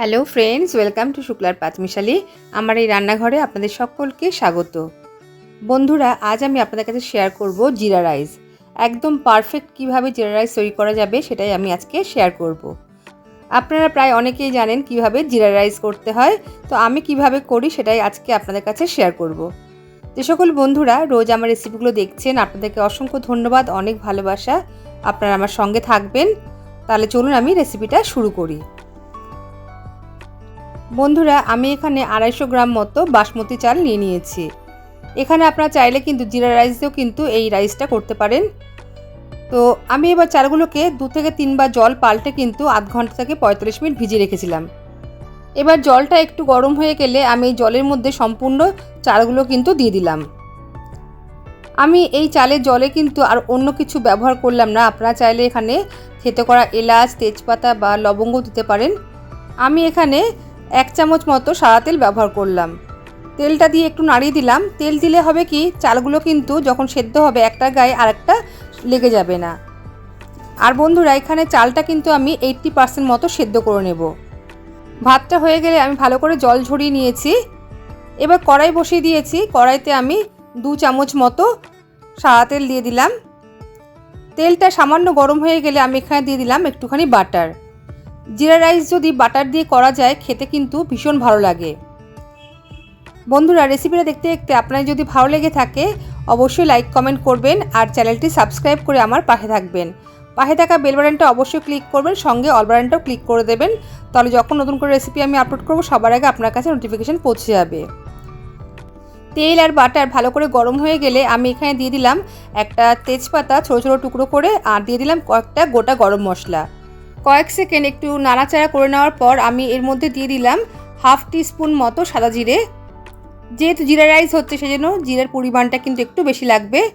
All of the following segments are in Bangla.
হ্যালো ফ্রেন্ডস, ওয়েলকাম টু শুক্লার পাঁচমিশালি। আমার এই রান্নাঘরে আপনাদের সকলকে স্বাগত। বন্ধুরা, আজ আমি আপনাদের কাছে শেয়ার করব জিরা রাইস। একদম পারফেক্ট কীভাবে জিরা রাইস তৈরি করা যাবে সেটাই আমি আজকে শেয়ার করব। আপনারা প্রায় অনেকেই জানেন কীভাবে জিরা রাইস করতে হয়, তো আমি কীভাবে করি সেটাই আজকে আপনাদের কাছে শেয়ার করব। যে সকল বন্ধুরা রোজ আমার রেসিপিগুলো দেখছেন, আপনাদেরকে অসংখ্য ধন্যবাদ, অনেক ভালোবাসা। আপনারা আমার সঙ্গে থাকবেন। তাহলে চলুন আমি রেসিপিটা শুরু করি। বন্ধুরা, আমি এখানে আড়াইশো গ্রাম মতো বাসমতি চাল নিয়ে নিয়েছি। এখানে আপনারা চাইলে কিন্তু জিরা রাইস দিয়েও কিন্তু এই রাইসটা করতে পারেন। তো আমি এবার চালগুলোকে দু থেকে তিনবার জল পাল্টে কিন্তু আধ ঘণ্টা থেকে পঁয়তাল্লিশ মিনিট ভিজিয়ে রেখেছিলাম। এবার জলটা একটু গরম হয়ে গেলে আমি জলের মধ্যে সম্পূর্ণ চালগুলো কিন্তু দিয়ে দিলাম। আমি এই চালের জলে কিন্তু আর অন্য কিছু ব্যবহার করলাম না। আপনারা চাইলে এখানে খেতে করা এলাচ, তেজপাতা বা লবঙ্গ দিতে পারেন। আমি এখানে এক চামচ মতো সাদা তেল ব্যবহার করলাম। তেলটা দিয়ে একটু নাড়িয়ে দিলাম। তেল দিলে হবে কি, চালগুলো কিন্তু যখন সেদ্ধ হবে একটা গায়ে আরেকটা লেগে যাবে না। আর বন্ধুরা, এখানে চালটা কিন্তু আমি এইট্টি পার্সেন্ট মতো সেদ্ধ করে নেব। ভাতটা হয়ে গেলে আমি ভালো করে জল ঝরিয়ে নিয়েছি। এবার কড়াই বসিয়ে দিয়েছি। কড়াইতে আমি দু চামচ মতো সাদা তেল দিয়ে দিলাম। তেলটা সামান্য গরম হয়ে গেলে আমি এখানে দিয়ে দিলাম একটুখানি বাটার। জিরা রাইস যদি বাটার দিয়ে করা যায়, খেতে কিন্তু ভীষণ ভালো লাগে। বন্ধুরা, রেসিপিটা দেখতে দেখতে আপনার যদি ভালো লেগে থাকে, অবশ্যই লাইক কমেন্ট করবেন আর চ্যানেলটি সাবস্ক্রাইব করে আমার পাশে থাকবেন। পাশে থাকা বেল বাটনটা অবশ্যই ক্লিক করবেন, সঙ্গে অল বাটনটাও ক্লিক করে দেবেন। তাহলে যখন নতুন করে রেসিপি আমি আপলোড করব, সবার আগে আপনার কাছে নোটিফিকেশান পৌঁছে যাবে। তেল আর বাটার ভালো করে গরম হয়ে গেলে আমি এখানে দিয়ে দিলাম একটা তেজপাতা ছোটো ছোটো টুকরো করে, আর দিয়ে দিলাম কয়েকটা গোটা গরম মশলা। কয়েক সেকেন্ড একটু নাড়াচাড়া করে নেওয়ার পর আমি এর মধ্যে দিয়ে দিলাম হাফ টিস্পুন মতো সাদা জিরে। যেহেতু জিরা রাইস হচ্ছে, সেজন্য জিরের পরিমাণটা কিন্তু একটু বেশি লাগবে।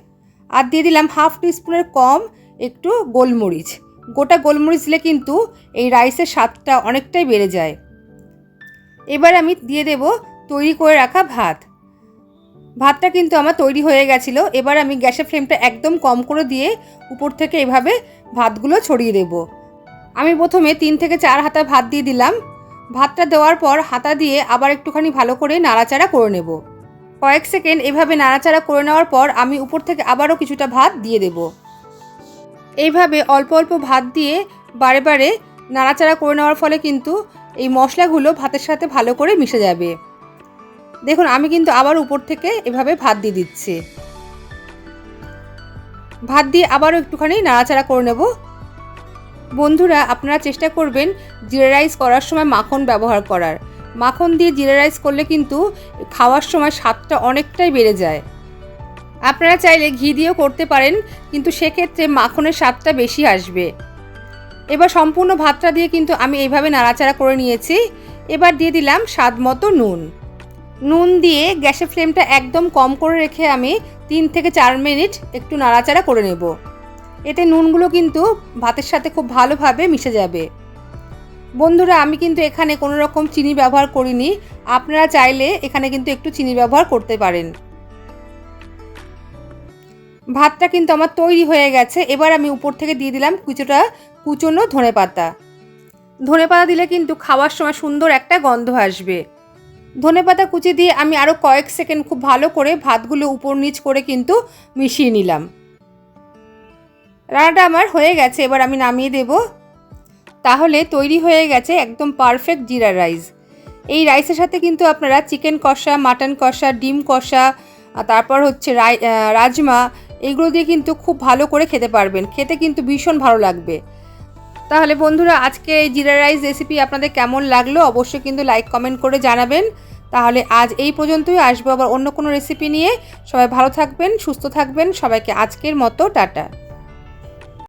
আর দিয়ে দিলাম হাফ টিস্পুনের কম একটু গোলমরিচ। গোটা গোলমরিচ দিলে কিন্তু এই রাইসের স্বাদটা অনেকটাই বেড়ে যায়। এবার আমি দিয়ে দেব তৈরি করে রাখা ভাত। ভাতটা কিন্তু আমার তৈরি হয়ে গেছিল। এবার আমি গ্যাসের ফ্লেমটা একদম কম করে দিয়ে উপর থেকে এভাবে ভাতগুলো ছড়িয়ে দেবো। আমি প্রথমে তিন থেকে চার হাতা ভাত দিয়ে দিলাম। ভাতটা দেওয়ার পর হাতা দিয়ে আবার একটুখানি ভালো করে নাড়াচাড়া করে নেব। কয়েক সেকেন্ড এভাবে নাড়াচাড়া করে নেওয়ার পর আমি উপর থেকে আবারও কিছুটা ভাত দিয়ে দেব। এইভাবে অল্প অল্প ভাত দিয়ে বারে বারে নাড়াচাড়া করে নেওয়ার ফলে কিন্তু এই মশলাগুলো ভাতের সাথে ভালো করে মিশে যাবে। দেখুন, আমি কিন্তু আবার উপর থেকে এভাবে ভাত দিয়ে দিচ্ছি। ভাত দিয়ে আবারও একটুখানি নাড়াচাড়া করে নেব। বন্ধুরা, আপনারা চেষ্টা করবেন জিরা রাইস করার সময় মাখন ব্যবহার করার। মাখন দিয়ে জিরা রাইস করলে কিন্তু খাওয়ার সময় স্বাদটা অনেকটাই বেড়ে যায়। আপনারা চাইলে ঘি দিয়েও করতে পারেন, কিন্তু সেক্ষেত্রে মাখনের স্বাদটা বেশি আসবে। এবার সম্পূর্ণ ভাতটা দিয়ে কিন্তু আমি এইভাবে নাড়াচাড়া করে নিয়েছি। এবার দিয়ে দিলাম স্বাদ মতো নুন। নুন দিয়ে গ্যাসের ফ্লেমটা একদম কম করে রেখে আমি তিন থেকে চার মিনিট একটু নাড়াচাড়া করে নেব। এতে নুনগুলো কিন্তু ভাতের সাথে খুব ভালোভাবে মিশে যাবে। বন্ধুরা, আমি কিন্তু এখানে কোনো রকম চিনি ব্যবহার করিনি। আপনারা চাইলে এখানে কিন্তু একটু চিনি ব্যবহার করতে পারেন। ভাতটা কিন্তু আমার তৈরি হয়ে গেছে। এবার আমি উপর থেকে দিয়ে দিলাম কিছুটা কুচনো ধনে পাতা ধনে পাতা দিলে কিন্তু খাওয়ার সময় সুন্দর একটা গন্ধ আসবে। ধনে পাতা কুচি দিয়ে আমি আরও কয়েক সেকেন্ড খুব ভালো করে ভাতগুলো উপর নিচ করে কিন্তু মিশিয়ে নিলাম। রান্নাটা আমার হয়ে গেছে, এবার আমি নামিয়ে দেব। তাহলে তৈরি হয়ে গেছে একদম পারফেক্ট জিরা রাইস এই রাইসের সাথে কিন্তু আপনারা চিকেন কষা মাটন কষা, ডিম কষা তারপর হচ্ছে রাজমা, এগুলো দিয়ে কিন্তু খুব ভালো করে খেতে পারবেন। খেতে কিন্তু ভীষণ ভালো লাগবে। তাহলে বন্ধুরা, আজকে এই জিরা রাইস রেসিপি আপনাদের কেমন লাগল অবশ্যই কিন্তু লাইক কমেন্ট করে জানাবেন। তাহলে আজ এই পর্যন্তই, আসব আবার অন্য কোনো রেসিপি নিয়ে। সবাই ভালো থাকবেন, সুস্থ থাকবেন। সবাইকে আজকের মতো, টাটা।